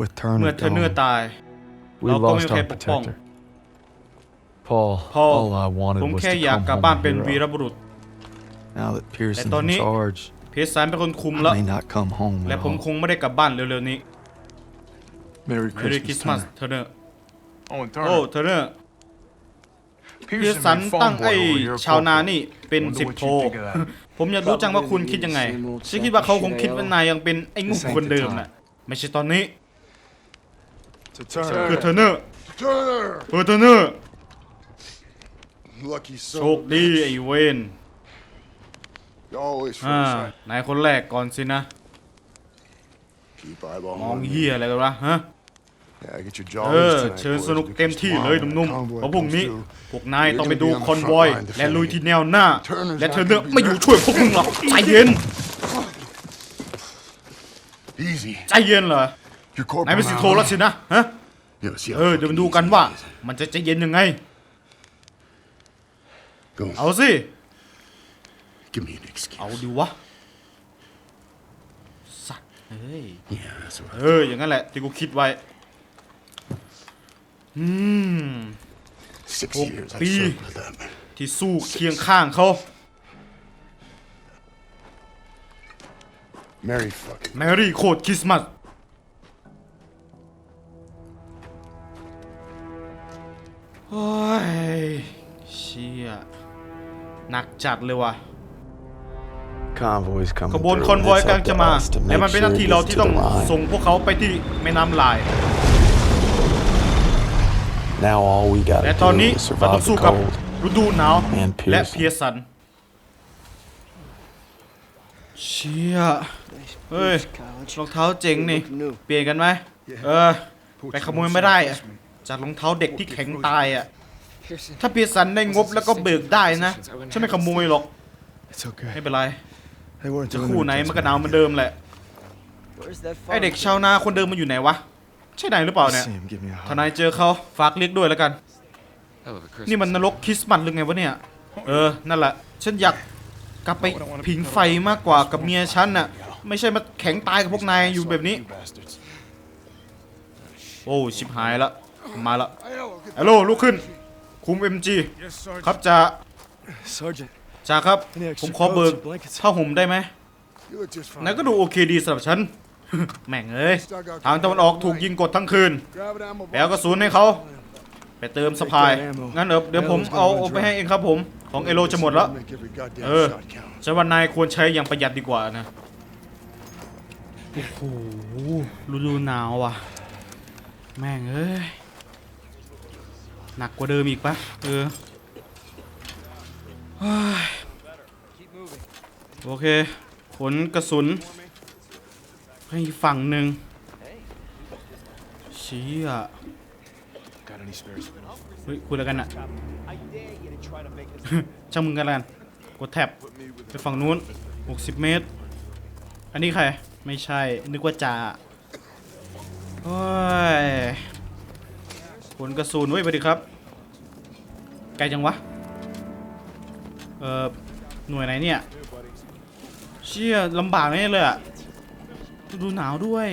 With เมื่อ Turner เทอร์เนอร์ gone, ตาย we เราก็ไม่ lost มีใคร our ปกป้อง protector. Paul, Paul, all I wanted ผม was แค่ to อยาก come กลับ home บ้าน a เป็นวีร hero. บุรุษ Now that Pearson's ตอน in นี้ charge, เพชรสันเป็นคนคุม I แล้ว may not come home และ at ผม all. คงไม่ได้กลับบ้านเร็วๆนี้ Merry เมรี่คริส Christmas, ต์มาส Turner. เทอร์เนอร์ Oh, and โอ้ Turner. เทอร์เนอร์เพชร Pearson สัน made ตั้ง phone ไอ้ boy over your ชาวนา corporal. นี่ เป็น Wonder สิบ what โท you think of that. ผมอยากรู้จังว่าคุณคิดยังไง ฉันคิดว่าเขาคงคิดว่านายยังเป็นไอ้งูคนเดิมน่ะ ไม่ใช่ตอนนี้ To คือ Turner. เทอร์เนอร์ Turner! เออเทอร์เนอร์ Lucky โช son. คดีไอ้เวน Always อ่า first. นายคนแรกก่อนสินะ Keep eyeball มอง on เฮีย me. อะไรกันวะฮะ Yeah, get your เอ jaw อ loose tonight, เชิญ boys, สนุก because เต็มที่เลย tomorrow หนุ่ม when the ๆ convoy เพราะพรุ่ง comes นี้ through, พวกนายต้องไปดู You're gonna be on the คอนวอย front line และลุย defending ที่แนวหน้า Turner's และ not เธอเนอร์ gonna be ไม่อยู่ there. ช่วยพวกมึงหรอกใจเย็น Easy. ใจเย็นเหรอ Your นาย corporal เป็นสิโทแล้วสินะฮะ Yeah, see how เออเดี๋ยวมา fucking ดูกัน easy ว่า it is. มันจะใจเย็นยังไง Go. เอาสิ Give me an excuse. เอาดิวะ สัตว์เฮ้ย Yeah, that's what เอออย่างนั้นแหละที่กูคิดไว้ อืม Six Oh, years I've B. served with them. ที่สู้เคียงข้างเขา Merry fucking. แมรี่โคตรคริสต์มาส หนักจัดเลยว่ะ Convoy's ข coming บวน through. คอน and วอย it's กำลัง up จะ to มา us to และ make มันเป็นห sure น้า it ที่เรา gets ที่ to ต้อง the line. ส่งพวกเขาไปที่แม่น้ำลาย Now all we gotta และตอน do นี้ is เราต้อ survive ง the สู้กับ cold. ฤดูหนาว And และ Pearson เพียสันเชี่ยเฮ้ยรองเท้าเจ๋งนี่ เปลี่ยนกันไหมเออ ไปขโมยไม่ได้อะจากรองเท้าเด็กที่แข็งตายอะ ถ้าเพียสันได้งบแล้วก็เบิกได้นะฉันไม่ขโมยหรอก It's okay. ไม่เป็นไร They weren't จะ doing คู่ it ไหน against มันก็ me. หนาวเหมือนเดิมแหละไอเด็กชาวนาคนเดิมมันอยู่ไหนวะใช่นายหรือเปล่าเนี่ย See him give me a ถ้า hug. นายเจอเขาฝากเรียกด้วยแล้วกัน Hell of a Christmas. นี่มันนรกคริสต์มาสหรือไงวะเนี่ย เออ นั่นแหละ ฉันอยากกลับไปผิงไฟมากกว่ากับเมียฉันน่ะ ไม่ใช่มาแข็งตายกับพวกนายอยู่แบบนี้ Bastards. โอ้ ชิบหายละ มาละฮัลโหลลุกขึ้น คุม MG Yes, Sergeant. ครับจ่า Sergeant, จ่าครับ Any extra ผมขอเบิก coats or blankets? ผ้าห่มได้ไหม You look just fine. นายก็ดูโอเคดีสำหรับฉัน แม่งเอ้ย ทางตะวันออกถูกยิงกดทั้งคืน Grab it, ammo ไปเอากระสุนให้เขา ไปเติมสะพาย งั้นเดี๋ยวเดี๋ยวผมเอาเอาไปให้เองครับผม ของเอโลจะหมดแล้ว Make every goddamn Uh. shot count. ฉันว่านายควรใช้อย่างประหยัดดีกว่านะ โอ้โหฤดูหนาวว่ะ แม่งเอ้ย หนักกว่าเดิมอีกปะเออโอเคขนกระสุนให้ฝั่งหนึ่งเชี้อะเฮ้ยคุยอะไรกันอะช่างมึงกันแล้วกันกดแท็บไปฝั่งนู้น 60 เมตร อันนี้ใคร ไม่ใช่ นึกว่าจ่าโอ้ย ผลกระสุนเว้ยไปดิครับ ไกลจังวะ เอ่อหน่วยไหนเนี่ย เชี่ยลำบากแน่เลยอะดูหนาวด้วย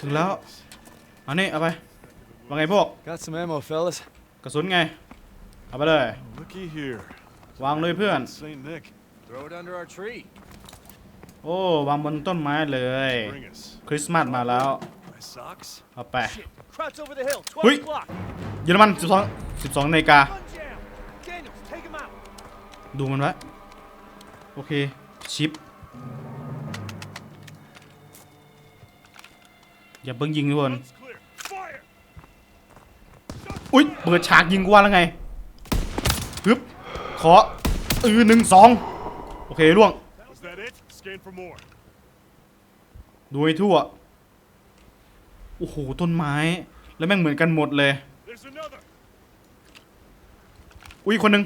ถึงแล้วเอันนี้เอาไปว่าไงพวก Got some ammo, fellas. กระสุนไง เอาไปเลย Looky here. วางเลยเพื่อน St. Nick. Throw it under our tree. โอ้วางบนต้นไม้เลย Bring us. คริสต์มาสมาแล้ว My socks? เอาไป Krauts over the hill. 12 Hui. o'clock. เยอรมัน12 12นาฬิกา Gun jam. Daniels, take him out. ดูมันไว้โอเค ชิป อย่าเพิ่งยิงทุกคน It's clear. Fire! อุ้ยเปิดฉากยิงกูว่าแล้วไงฮึบขอเออหนึ่งสองโอเคล่วง Was that it? Scan for more. ดูให้ทั่ว โอ้โห ต้นไม้ แล้วแม่งเหมือนกันหมดเลย There's another. อุ้ยคนหนึ่ง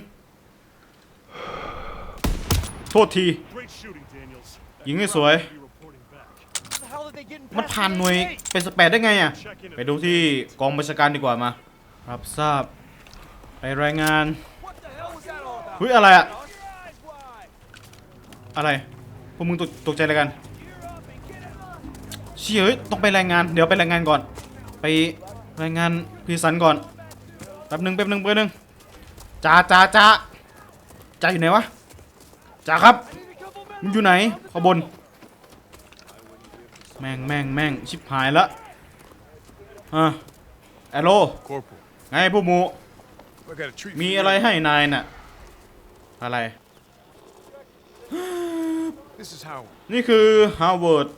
โทษที Great shooting, Daniels. ยิงให้สวย Be reporting back. How the hell did they get in มัน past ผ่าน the หน่วย gate? เป็นสเปดได้ไงอะ Check in. ไปดูที่กองบัญชาการดีกว่ามา รับทราบ ไปรายงาน What the hell was that all about? เฮ้ยอะไรอะ Your eyes wide. อะไร พวกมึงตกตกใจอะไรกัน Gear up and get him up. เชี่ยเฮ้ยต้องไปรายงาน เดี๋ยวไปรายงานก่อน ไป รายงานพีสันก่อนแป๊บหนึ่งแป๊บหนึ่งแป๊บหนึ่งจ้าจ้าจ้าจ้าอยู่ไหนวะจ้าครับมึงอยู่ไหนขางบนแม่งแม่งแม่งชิบหายละอะแอโล Corporal, ไงพวกหมู I got a treat มี for you. อะไรให้นายน่ะอะไร This is Howard. นี่คือฮาวเวิร์ด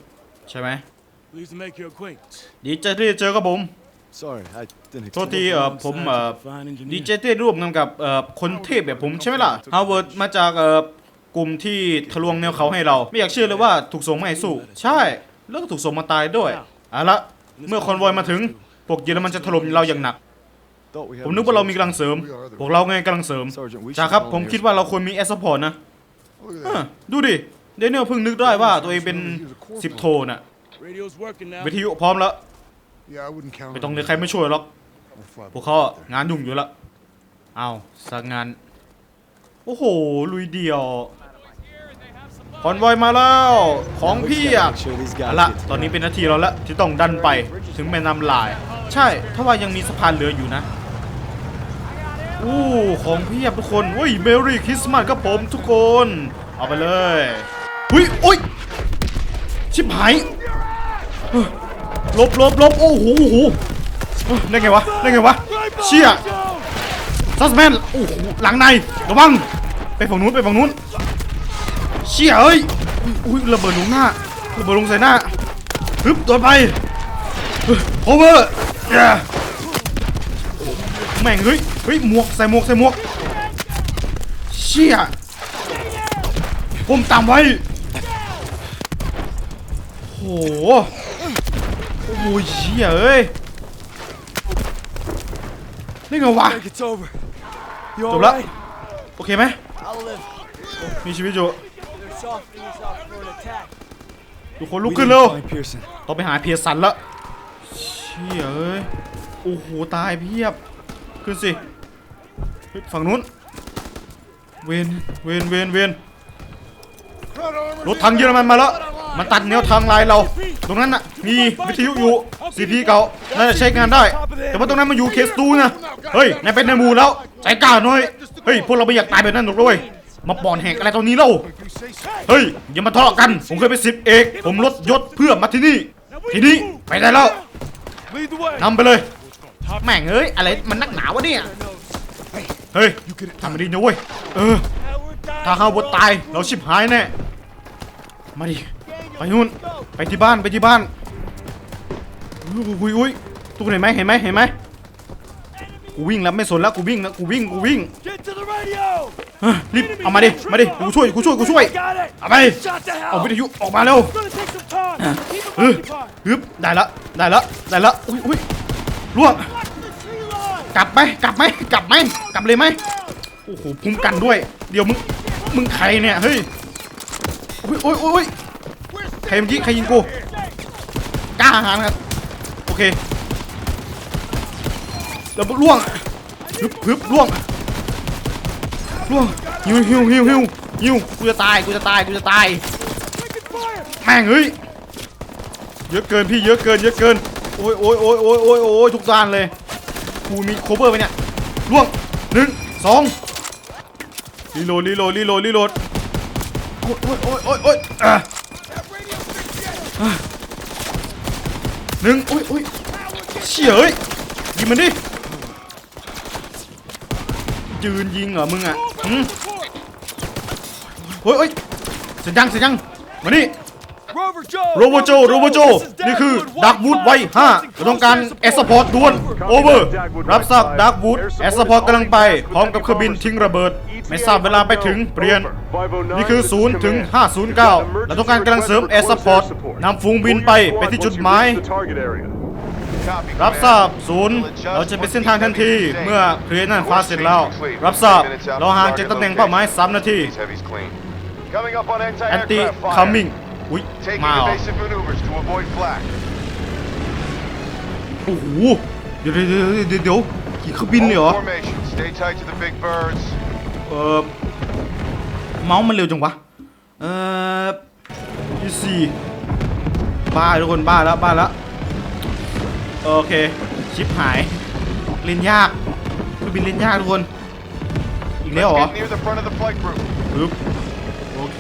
ใช่ไหม Pleased to make your acquaintance. ดีใจที่ได้เจอกับผม Sorry, I didn't โทษ expect ทีเอ่อผมเอ่อ Fine engineer. ดีเจที่ร่วมกันกับเอ่อคนเทพแบบผมใช่ไหมล่ะฮาวเวิร์ดมาจากเอ่อกลุ่มที่ทะลวงแนวเขาให้เรา ไม่อยากเชื่อเลยว่าถูกส่งมาให้สู้ ใช่ แล้วก็ถูกส่งมาตายด้วยเอาละเมื่อคอนวอยมาถึงพวกเยอรมันจะถล่มเราอย่างหนัก Thought we had ผมนึกว่าเรามีกำลังเสริม พวกเราไงกำลังเสริม Sergeant, we จ้า should ครับ call ผม him คิด here. ว่าเราควรมีแอสซัพพอร์ตนะ Look at อะ that. ดูดิเดนิเอลเพิ่งนึกได้ว่าตัวเองเป็นสิบโทน่ะ Radio's working now. วิทยุพร้อมแล้ว Yeah, I wouldn't count ไม่ on ต้อง it. เรียกใครไม่ช่วยหรอก We'll fly พวก back เขา there. งานยุ่งอยู่แล้วเอาสักงาน โอ้โห ลุยเดียวคอนวอยมาแล้ว ของพี่อะ Make sure these guys เอาละ get to ตอนนี้เป็นหน้าที่เราแล้วที่ต้องดันไปถึงแม่น้ำลาย ใช่ ถ้าว่ายังมีสะพานเหลืออยู่นะ อู้ของเพียบทุกคนอุ้ยเมรี่คริสต์มาสครับผมทุกคน เอาไปเลยอุ้ยอุ้ยชิบหายเฮ้ยห ลบลบลบโอ้โหโอ้โหเฮ้ยได้ไงวะได้ไงวะเชี่ยซัสแมนโอ้โหหลังในระวังไปฝั่งนู้นไปฝั่งนู้นเชี่ยเอ้ยอุ้ยระเบิดลงหน้าระเบิดลงใส่หน้าฮึบโดนไปโอเวอร์แม่งเฮ้ยเฮ้ยหมวกใส่หมวกใส่หมวกเชี่ยผมตามไว้โอ้โห อ้โหเชี่ยเอ้ยนี่ไงวะ Think it's over. You จ all บแล้ว right? โอเคไหม I'll live. มีชีวิตอยู่ They're softening us up for an attack. ทุกคนลุก We ขึ้น need เร็ว to find Pearson. ต้องไปหาเพียสันละเชี่ยเอ้ยโอ้โหตายเพียบขึ้นสิเฮ้ยฝั่งนู้นเวนเวนเวนเวน Front armor. รถถังเยอรมันมาแล้ว มันตัดแนวทางลายเรา ตรงนั้นน่ะมีวิทยุอยู่ CP เก่าน่าจะใช้งานได้ แต่ว่าตรงนั้นมันอยู่เคสตูนะเฮ้ยนายเป็นในหมู่แล้วใจกล้าหน่อยเฮ้ยพวกเราไม่อยากตายแบบนั้นหรอกด้วยมาปอนแหกอะไรตรงนี้เล่าเฮ้ยอย่ามาทะเลาะกัน ผมเคยเป็นสิบเอกผมลดยศเพื่อมาที่นี่ ทีนี้ไปได้แล้ว Lead the way. นำไปเลยแม่งเอ้ยอะไรมันนักหนาวะเนี่ยเฮ้ยทำม่ดีนะเว้ยเออถ้าเวิร์ดตายเราชิบหายแน่มาดิ ไปนู่นไปที่บ้านไปที่บ้านอุ้ยอุ้ยอุ้ยทุกคนเห็นไหมเห็นไหมเห็นไหมกูวิ่งแล้วไม่สนแล้วกูวิ่งแล้วกูวิ่งกูวิ่ง Get to the radio. เฮ้ยรีบเอามาดิมาดิกูช่วยกูช่วยกูช่วย Got it. เอาไป Shot to เอา hell. วิทยุออกมาเร็ว It's gonna take some time. Keep เอ them อ occupied. ฮึบได้ละได้ละได้ละอุ้ยอุ้ยล่วง Watch the tree line. กลับไหมกลับไหมกลับไหมกลับเลยไหมโอ้โหพุ่มกันด้วย เดี๋ยวมึงมึงใครเนี่ยเฮ้ยโอ้ยโอ้ยโอ้ย ใครเมื่อกี้ใครยิงกูกล้าหาญครับโอเคแล้วล่วงฮึบฮึบล่วงล่วงหิวหิวหิวหิวหิวกูจะตายกูจะตายกูจะตายแม่งเฮ้ยเยอะเกินพี่เยอะเกินเยอะเกินโอ้ยโอ้ยโอ้ยโอ้ยโอ้ยโอ้ยทุกด้านเลยกูมีโคเวอร์ไปเนี่ยล่วงหนึ่งสองรีโหลดรีโหลดรีโหลดรีโหลดโอ้ยโอ้ยโอ้ยโอ้ยอะ หนึ่งโอ้ยโอ้ยเชี่ยเอ้ยยิงมันดิยืนยิงเหรอมึงอะอืมโอ้ยโอ้ยเสียงดังเสียงดังมานี่ โรโบโจโรโบโจนี่คือดักวูดไว้5เราต้องการเอสพอร์ตด่วนโอเวอร์รับทราบดักวูดเอสพอร์ตกำลังไป พร้อมกับเครื่องบินทิ้งระเบิด ไม่ทราบเวลาไปถึงเปลี่ยน นี่คือ 0 ถึง 509เราต้องการกำลังเสริมเอสพอร์ตนำฝูงบินไปไปที่จุดหมายรับทราบศูนย์เราจะเป็นเส้นทางทันที เมื่อเคลียร์นั่นฟ้าเสร็จแล้ว รับทราบเราห่างจากตำแหน่งเป้าหมาย3นาที Coming up on แอนตี้ anti-aircraft คัม fire. มิ่ง อุ้ย Taking มาเหรอ evasive maneuvers to avoid flak. โอ้โหเดี๋ยวเดี๋ยวเดี๋ยวเดี๋ยวเดี๋ยวขี่เครื่องบินเลยเหรอ Hold formation. Stay tight to the big birds. เออเมาส์มันเร็วจังวะเออยี่สี่บ้าทุกคนบ้าแล้วบ้าแล้วโอเคชิปหายเล่นยากคือบินเล่นยากทุกคนอีกแล้วเหรอ Get near the front of the flight group. ปึ๊บโอเค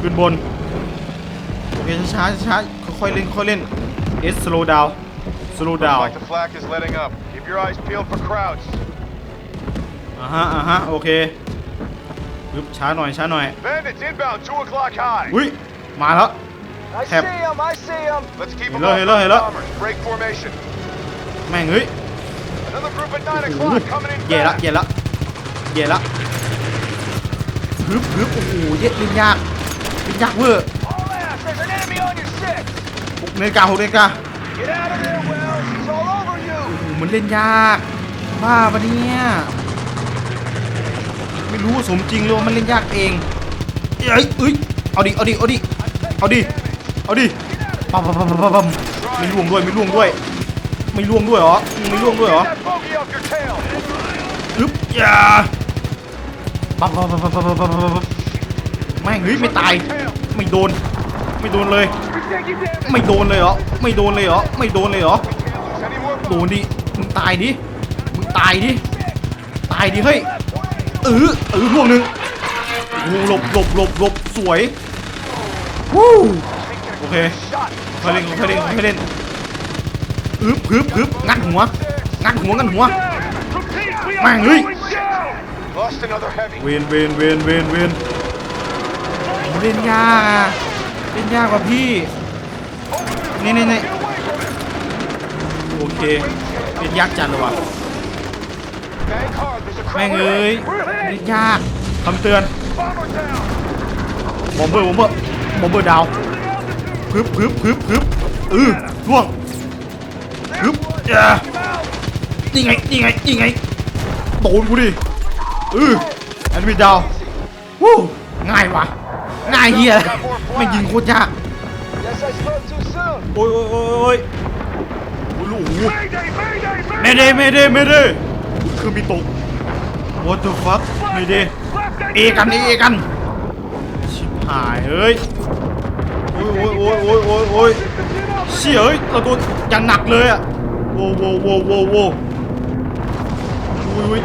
ขึ้นบนโอ เคช้าๆช้าๆค่อยๆเล่นค่อยๆเล่น S slow down slow Looks down like the flak is letting up. Keep your eyes peeled for crowds. อ่าฮะอ่าฮะโอเคปึ๊บช้าหน่อยช้าหน่อย Bandits inbound, 2 o'clock high. อุ้ยมาแล้ว I Tap. see him, I see him. Let's keep them Hello, off hello, those hello. bombers. Break formation. แม่งเฮ้ย Another group at 9โอ้โห o'clock coming in แย่ละ fast. แย่ละแย่ละฮึบฮึบโอ้โหเย็ดเล่นยากเล่นยากเวอร์ เนกาหกเนกามันเล่นยาก บ้าปะเนี่ย ไม่รู้สมจริงเลยว่ามันเล่นยากเองเอ้ยเอ้ยเอาดิ เอาดิ เอาดิ เอาดิ เอาดิปั๊มปั๊มปั๊มปั๊มไม่ล่วงด้วย ไม่ล่วงด้วย ไม่ล่วงด้วยเหรอ ไม่ล่วงด้วยเหรออึ๊บอย่าปั๊มปั๊มปั๊มปั๊มปั๊มปั๊มแม่งเฮ้ยไม่ตาย ไม่โดน ไม่โดนเลย ไม่โดนเลยเหรอ ไม่โดนเลยเหรอ ไม่โดนเลยเหรอ โดนดิ มึงตายดิ มึงตายดิ ตายดิเฮ้ยเออเออพวกหนึ่งโอ้หลบหลบหลบหลบสวยวู้โอเคค่อยเล่นค่อยเล่นค่อยเล่นอึบอึบอึบงัดหัว งัดหัวงัดหัวแม่งเฮ้ยเวนเวนเวนเวนเวนเล่นยากเล่นยากกว่าพี่ นี่นี่นี่โอเคเล่นยากษ์จัดเลยว่ะแม่งเอ้ยเล่ยากคำเตือนบอมเบอร์บอมเบอร์บอมเบอร์ดาวพึบพึบพึบพึบเออล่วงพึบอ่านี่ไงนี่ไงนี่ไงโดนกูดิเอออันนี้ดาววู้ง่ายว่ะง่ายเฮียไม่ยิงโคตรยาก Guess I spoke too soon. โอ้ยโอ้ยโอ้ยโอ้ยโอ้ยโอ้โหเมเดเมเดเมเด เครื่องบินตก what the fuck เมเดเอกันเอกันชิบหายเฮ้ยโอ้ยโอ้ยโอ้ยโอ้ยโอ้ยโอ้ยเชี่ยเฮ้ยเราโดนอย่างหนักเลยอะโว้โว้โว้โว้โว้โอ้ยโอ้ย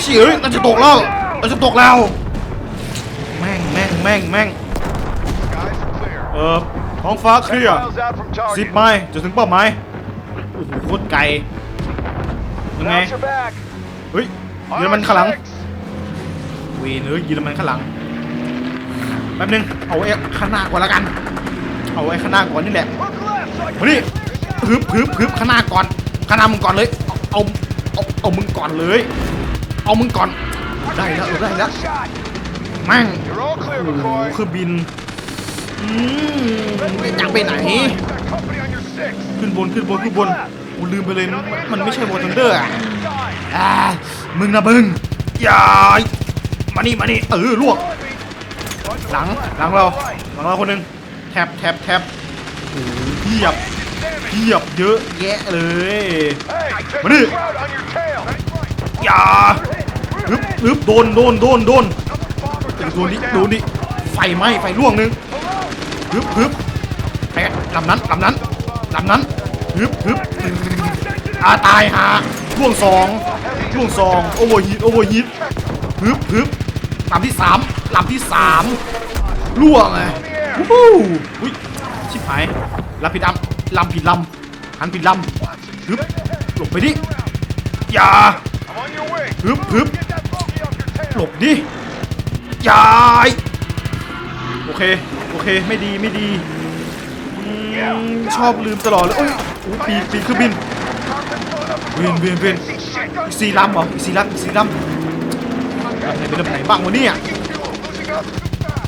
เชี่ยเฮ้ยเราจะตกแล้ว เราจะตกแล้ว แม่งแม่งแม่งแม่ง เออท้องฟ้าเคลียร์ Miles out from สิบ target. ไมล์จะถึงเป้าหมายโอ้โหโคตรไกลยังไง Watch your back. เฮ้ยเยอรมันข้างหลัง Six. เวยเฮ้ยเยอรมันข้างหลังแป๊บนึงเอาไว้ข้างหน้าก่อนละกัน เอาไว้ข้างหน้าก่อนนี่แหละ Look left so I มาดิฮึบฮึบฮึบข้างหน้าก่อนข้างหน้ามึงก่อนเลย เอาเอาเอามึงก่อนเลย เอามึงก่อนได้แล้วได้แล้ว shot. แม่ง You're all clear, โอ้โห McCoy. คือบิน อืมอยากไปไหน That company on your six. ขึ้นบนขึ้นบนขึ้นบนกูลืมไปเลยมันมันไม่ใช่วอร์ทันเดอร์อะอ่ามึงนะมึงอย่ามานี่มานี่เออลวก หลังหลังเราหลังเราคนหนึ่งแท็บแท็บแท็บโอ้โหเพียบเพียบเยอะแยะเลย Hey, there's What a is- crowd on your tail. อย่าอึบอึบโดนโดนโดนโดน Bomber โด just นดิ went โดน down. ดิไฟไหม้ไฟล่วงหนึ่ง ฮึบฮึบไอ้ลำนั้นลำนั้นลำนั้นฮึบฮึบอาตายหาล่วงสองล่วงสองโอเวอร์ฮีทโอเวอร์ฮีทฮึบฮึบลำที่สามลำที่สามล่วงไงวู้ฮู้อุ้ยชิบหายลำผิดลำลำผิดลำหันผิดลำฮึบหลบไปดิอย่าฮึบฮึบหลบดิยาย โอเค โอเค ไม่ดี ไม่ดีชอบลืมตลอดเลยโอ้ยปีปีคือบินเวียนเวียนเวียนอีกสี่ลำเหรออีกสี่ลำอีกสี่ลำลำไหนเป็นลำไหนบ้างวะเนี่ย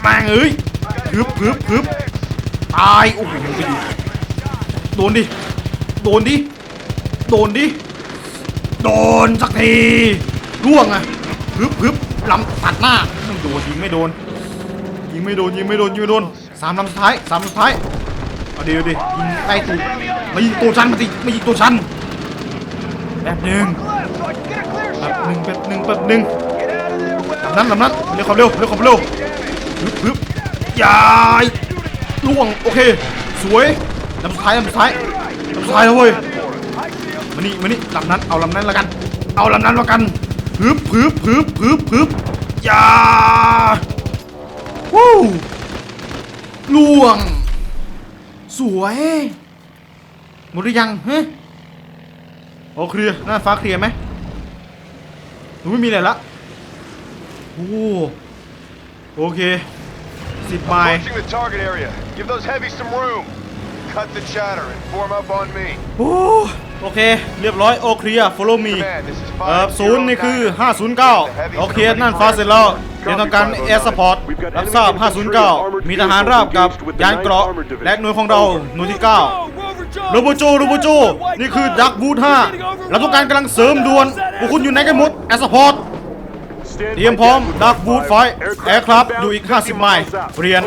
แม่งเอ้ยฮึบฮึบฮึบตาย โอ้โหไปดิโดนดิ โดนดิ โดนดิ โดนสักทีร่วงอะฮึบฮึบลำตัดหน้าไม่โดนยิงไม่โดน ยิงไม่โดนยิงไม่โดนยิงไม่โดนสามลำสุดท้ายสามลำสุดท้ายเอาดีเอาดียิงใกล้ตูดมายิงตัวฉันมาสิมายิงตัวฉันแป๊บหนึ่งแป๊บหนึ่งแป๊บหนึ่งแป๊บหนึ่งลำนั้นลำนั้นเร็วความเร็วเร็วความเร็วฮึบฮึบยายล่วงโอเค สวยลำสุดท้ายลำสุดท้ายลำสุดท้ายแล้วเว้ยมานี่มานี่ลำนั้นเอาลำนั้นล้วกัน เอาลำนั้นล้วกันพึบพึบพึบพึบพึบย่า วู้ล่วง สวย หมดหรือยังฮะโอเคลียร์หน้าฟ้าเคลียร์ไหมหนูไม่มีอะไรละโอ้โอเคสิบไมล์ Approaching the target area. Give those heavies some room. Cut the chatter and form up on me. โอ้ โอเค เรียบร้อยโอเคลียร์ follow me Command, this is เอ่อศูนย์นี่คือ 509 โอเค นั่นฟ้าเสร็จแล้วเดี๋ยวต้องการแอร์สปอร์ตรับทราบ 509 มีทหารราบกับยานเกราะและหน่วยของเราหน่วยที่ 9 โรโบโจ โรโบโจ นี่คือดักบูท5เราต้องการกำลังเสริมด่วนพวกคุณอยู่ไหนกันหมดแอร์สปอร์ตเตรียมพร้อมดักบูทไฟแอร์ครับอยู่อีก 50 ไมล์เปลี่ยน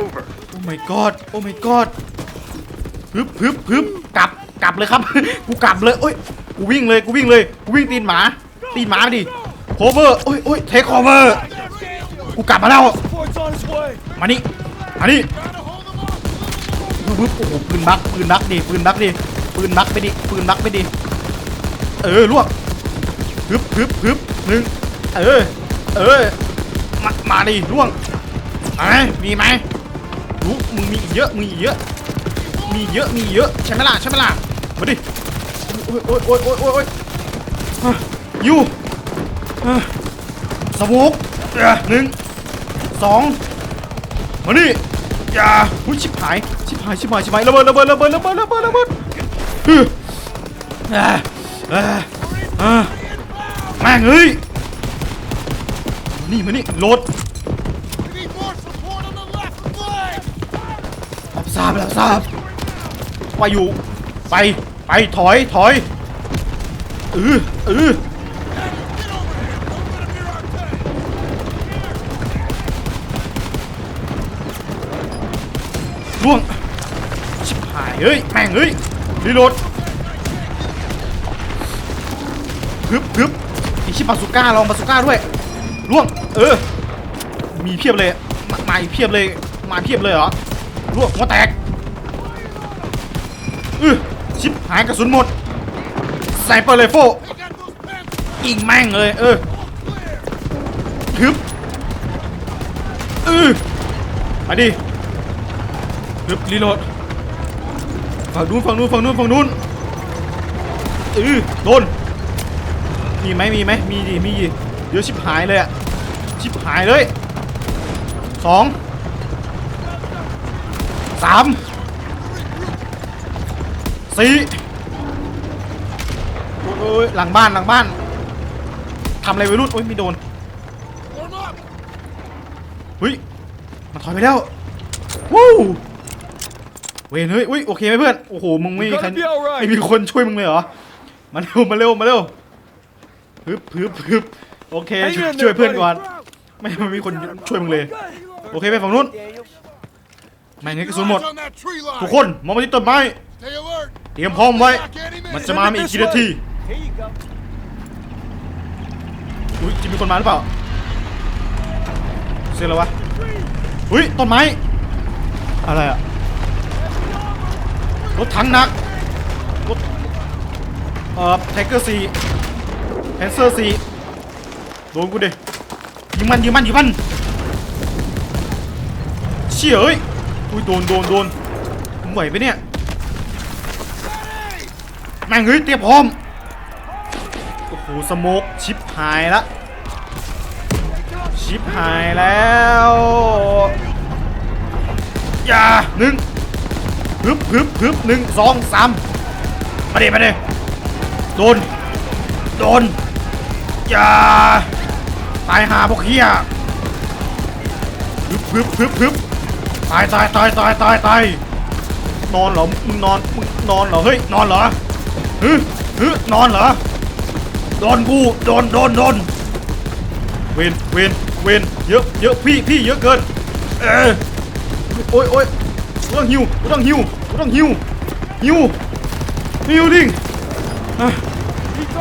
โอ้ my god โอ้ my god ฮึบฮึบฮึบกลับ กลับเลยครับ กูกลับเลยโอ้ยกูวิ่งเลยกูวิ่งเลยกูวิ่งตีนหมาตีนหมาไปดิโคเวอร์โอ้ยโอ้ยเทคโคเวอร์กูกลับมาแล้วมานี่มานี่ฮึบฮึบโอ้โหปืนบักปืนบักดิปืนบักดิปืนบักไปดิปืนบักไปดิเออลวกฮึบฮึบฮึบหนึ่งเออเออมามาดิล่วงไหมมีไหมรู้มึงมีเยอะมึงมีเยอะ มีเยอะมีเยอะใช่ไหมล่ะใช่ไหมล่ะ มาดิโอ้ยโอ้ยโอ้ยโอ้ยโอ้ยโอ้ยอะอยูอะสโมุกเอ่อหนึ่งสองมาดิอย่าหุ้ยชิบหายชิบหายชิบหายชิบหายระเบิดระเบิดระเบิดระเบิดระเบิดระเบิดฮึอ่าอ่าอ่าแม่งเฮ้ยมานี่มานี่โหลด We need more support on the left flank! รับทราบรับทราบไปอยู่ ไป ไป ถอย ถอยเออเออล่วงชิบหายเฮ้ย แม่งเฮ้ยรีโหลดฮึบฮึบไอชิบาสุก้าลองบาสุก้าด้วยล่วง เออ มีเพียบเลย มาอีกเพียบเลย มาเพียบเลยเหรอล่วงหัวแตก ชิบหายกระสุนหมดใส่เปอร์เลยโฟยิงแม่งเลย เออฮึบอือมาดิฮึบรีโหลดฝั่งนู้นฝั่งนู้นฝั่งนู้นฝั่งนู้นอือโดนมีไหมมีไหมมีดิมีดิเดี๋ยวชิบหายเลยอะชิบหายเลยสองสาม สี่โอ้ยโอ้ยหลังบ้านหลังบ้านทำอะไรไว้รุ่นโอ้ยไม่โดนเฮ้ยมันถอยไปแล้ววู้เวนเฮ้ยอุ้ยโอเคไหมเพื่อนโอ้โหมึงไม่มีใคร You're gonna be alright. ไม่มีคนช่วยมึงเลยเหรอมาเร็วมาเร็วมาเร็วฮึบฮึบฮึบโอเค Hang ช่วย in there, ช่วยเพื่อน buddy. ก่อนไม่ไม่มีคนช่วยมึงเลย โอเคไปฝั่งนู้นแม่งให้กระสุนหมด Eyes on that tree line! ทุกคนมองไปที่ต้นไม้ Stay alert! เตรียมพร้อมไว้ Back any มัน minute! จะมาไม่อีกกี่นาที Here you go. อุ้ยจะมีคนมาหรือเปล่าเสียงอะไรวะอุ้ยต้นไม้ อะไรอะรถถังหนักรถเอ่อไทเกอร์ซีแพนเซอร์ซีโดนกูดิยิงมันยิงมันยิงมันเชี่ยเอ้ยอุ้ยโดนโดนโดนผมไหวไปะเนี่ย แม่งเฮ้ยเตรียมพร้อม โอ้โหสโมกชิปหายละ ชิปหายแล้วอย่าหนึ่งฮึบฮึบฮึบหนึ่งสองสามมาเดี๋มาเดี๋โดน โดนอย่าตายหาพวกเฮียฮึบฮึบฮึบฮึบตายตายตายตายตายตายนอนเหรอ มึงนอน มึงนอนเหรอ เฮ้ย นอนเหรอ ฮึฮึนอนเหรอ โดนกู โดน โดน โดน เวนเวนเวนเยอะ เยอะ พี่ พี่เยอะเกิน เออโอ้ยโอ้ยกูต้องหิวกูต้องหิวกูต้องหิวหิวหิวดิอะ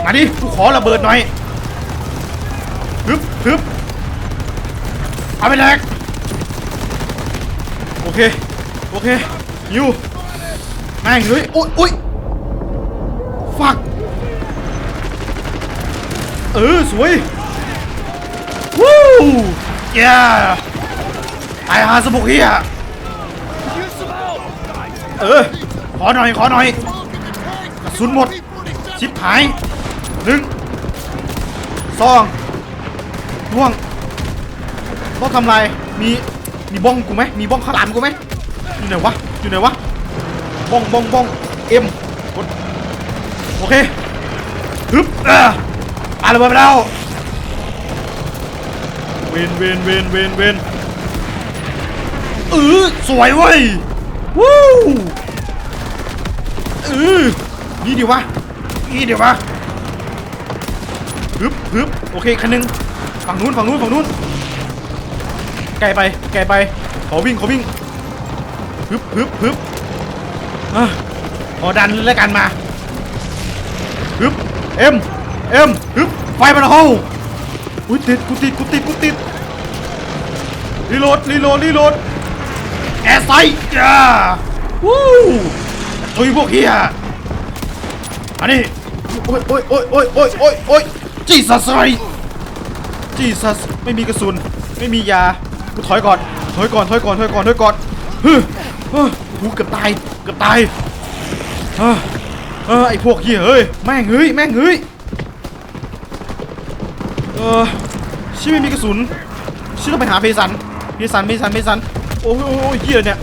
มาดิ กูขอระเบิดหน่อยฮึบฮึบเอาไปแลกโอเค โอเคหิวแม่งเฮ้ยโอ๊ยโอ๊ย ฟัก เออ สวย วู้เย้ไอหาสมุกเฮียเออ ขอหน่อย ขอหน่อยกระสุนหมด ชิบหายหนึ่งสองล่วงบ้องทำลายมีมีบ้องกูไหมมีบ้องข้าวหลามกูไหมอยู่ไหนวะอยู่ไหนวะบ้องบ้องบ้องเอ็ม โอเคฮึบอะปาระเบิดไปแล้วเวนเวนเวนเวนเวนเออสวยเว้ยวู้เออนี่ดีวะนี่ดีวะฮึบฮึบโอเคคันหนึงฝั่งนู้นฝั่งนู้นฝั่งนู้นไกลไปไกลไปขอวิ่งขอวิ่งฮึบฮึบฮึบอะขอดันแล้วกันมาฮึบ เอ็มเอ็มฮึบไฟมันเอาอุ้ยติดกูติดกูติดกูติดรีโหลดรีโหลดรีโหลดแอร์ไซด์จ้าวู้ตุยพวกเฮียอันนี้โอ้ยโอ้ยโอ้ยโอ้ยโอ้ยโอ้ยโอ้ยจีสัสไจีสัสไม่มีกระสุนไม่มียากูถอยก่อนถอยก่อนถอยก่อนถอยก่อนถอยก่อนฮ้ยเฮ้ยกูเกือบตายเกือบตาย เออไอพวกเฮียเฮ้ยแม่งเฮ้ยแม่งเฮ้ยเออชิไม่มีกระสุนชิต้องไปหาเพสันเพสันเพสันเพสันโอ้ยโอ้ยเฮียเนี่ย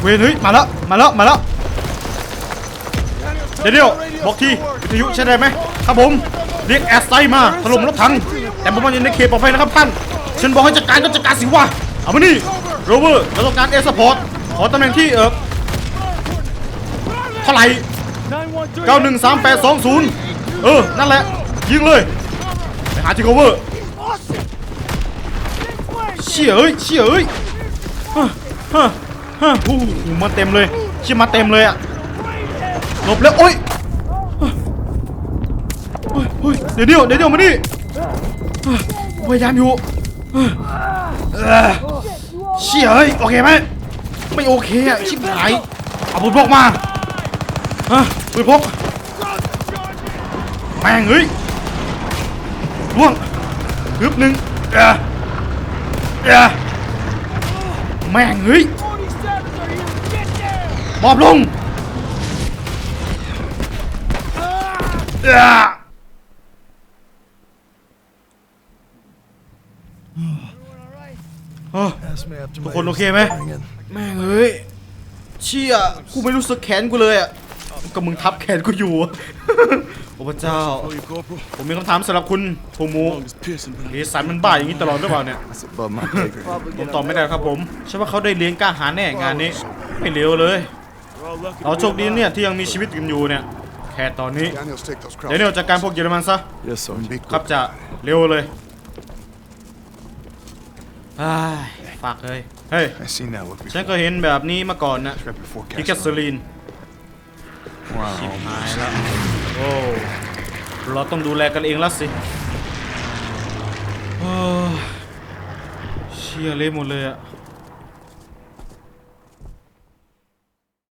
เวนเฮ้ยมาแล้วมาแล้วมาแล้วเดี๋ยวเดี๋ยวบอกทีวิทยุใช่ได้ไหมครับผมเรียกแอสไซมาถล่มรถถัง แต่ผมมันอยู่ในเขตปลอดภัยนะครับท่านฉันบอกให้จัดการก็จัดการสิวะเอามานี่โรเวอร์เราต้องการเอสพอร์ตขอตำแหน่งที่เออเท่าไหร่ 913820 เออ นั่นแหละ ยิงเลย ไปหาที่ cover เชี่ยเอ้ย เชี่ยเอ้ยฮะฮะฮะโอ้โหมาเต็มเลย เชี่ยมาเต็มเลยอะหลบแล้วโอ้ยฮะโอ้ยโอ้ยเดี๋ยวเดี๋ยวเดี๋ยวมาดิพยายามอยู่เชี่ยเอ้ยโอเคไหมไม่โอเคอะชิบหายเอาบุญพกมาฮะ ปืนพกแม่งเฮ้ยล่วงฮึบหนึ่งเออเออแม่งเฮ้ยมอบลงเออทุกคนโอเคไหมแม่งเอ้ยเชี่ยกูไม่รู้สึกแขนกูเลยอะ ก็มึงทับแขนกูอยู่ โอ้พระเจ้า Oh, you corporal? ผมมีคำถามสำหรับคุณโทมู Longest piercing, but เอสันมันบ้าอย่างนี้ตลอดหรือเปล่าเนี่ย that's above my pay grade. ผมตอบไม่ได้ครับผมใช่ว่าเขาได้เลี้ยงกล้าหาญแน่งานนี้ ไม่เลวเลย We're all lucky เราโชคดีเนี่ยที่ยังมีชีวิตกันอยู่เนี่ย แค่ตอนนี้ Daniels, take those เดี๋ยวเนี่ยจัดการพวกเยอรมันซะ Yes, sir. ครับจะเร็วเลยอ้ายฝากเลย เฮ้ย I seen that look ฉัน before. เคยเห็นแบบนี้มาก่อนนะ Right before ที่แคสเซอ Castle. ว้าวหายแล้วโอ้เราต้องดูแลกันเองแล้วสิเชี่ยเละหมดเลยอะ